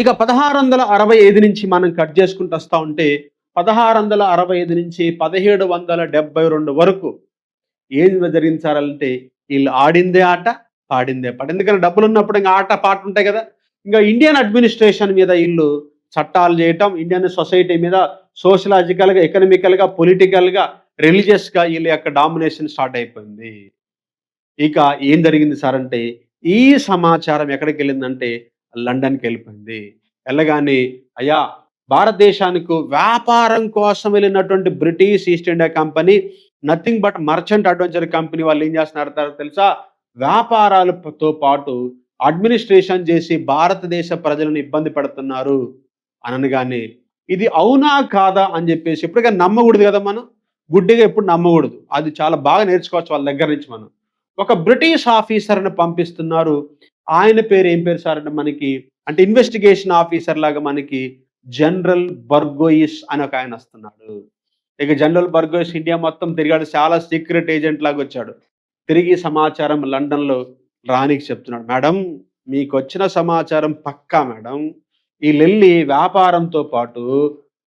ఇక పదహారు వందల అరవై ఐదు నుంచి మనం కట్ చేసుకుంటూ వస్తూ ఉంటే పదహారు వందల అరవై ఐదు నుంచి పదిహేడు వందల డెబ్బై రెండు వరకు ఏం జరిగించాలంటే వీళ్ళు ఆడిందే ఆట పాడిందే పాట. ఎందుకంటే డబ్బులు ఉన్నప్పుడు ఇంకా ఆట పాట ఉంటాయి కదా. ఇంకా ఇండియన్ అడ్మినిస్ట్రేషన్ మీద వీళ్ళు చట్టాలు చేయటం ఇండియన్ సొసైటీ మీద సోషలాజికల్గా ఎకనామికల్గా పొలిటికల్గా రిలీజియస్గా వీళ్ళ యొక్క డామినేషన్ స్టార్ట్ అయిపోయింది. ఇక ఏం జరిగింది సార్ అంటే ఈ సమాచారం ఎక్కడికి వెళ్ళిందంటే లండన్కి వెళ్ళిపోయింది వెళ్ళగానే అయ్యా భారతదేశానికి వ్యాపారం కోసం వెళ్ళినటువంటి British East India Company nothing but merchant adventure company వాళ్ళు ఏం చేస్తున్నారు తెలుసా? వ్యాపారాలతో పాటు అడ్మినిస్ట్రేషన్ చేసి భారతదేశ ప్రజలను ఇబ్బంది పెడుతున్నారు. అనగానే ఇది అవునా కాదా? అని చెప్పేసి ఎప్పటికీ నమ్మకూడదు కదా మనం. గుడ్డిగా ఎప్పుడు నమ్మకూడదు. అది చాలా బాగా నేర్చుకోవచ్చు వాళ్ళ దగ్గర నుంచి మనం. ఒక బ్రిటిష్ ఆఫీసర్ని పంపిస్తున్నారు. ఆయన పేరు ఏం పేరు సార్ అంటే మనకి అంటే ఇన్వెస్టిగేషన్ ఆఫీసర్ లాగా మనకి జనరల్ బర్గోయిస్ అని ఒక ఆయన వస్తున్నాడు. ఇక జనరల్ బర్గోయిస్ ఇండియా మొత్తం తిరిగాడు చాలా సీక్రెట్ ఏజెంట్ లాగా వచ్చాడు. తిరిగి సమాచారం లండన్లో రానికి చెప్తున్నాడు. మేడం మీకు వచ్చిన సమాచారం పక్కా మేడం. వీళ్ళెళ్ళి వ్యాపారంతో పాటు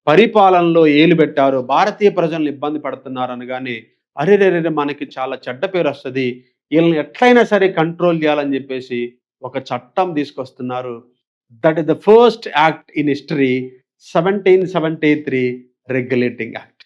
పరిపాలనలో ఏలు పెట్టారు భారతీయ ప్రజలను ఇబ్బంది పడుతున్నారు అనగానే అరే రే మనకి చాలా చెడ్డ పేరు వస్తుంది. వీళ్ళని ఎట్లయినా సరే కంట్రోల్ చేయాలని చెప్పేసి ఒక చట్టం తీసుకొస్తున్నారు. That is the first act in history seventeen seventy three regulating act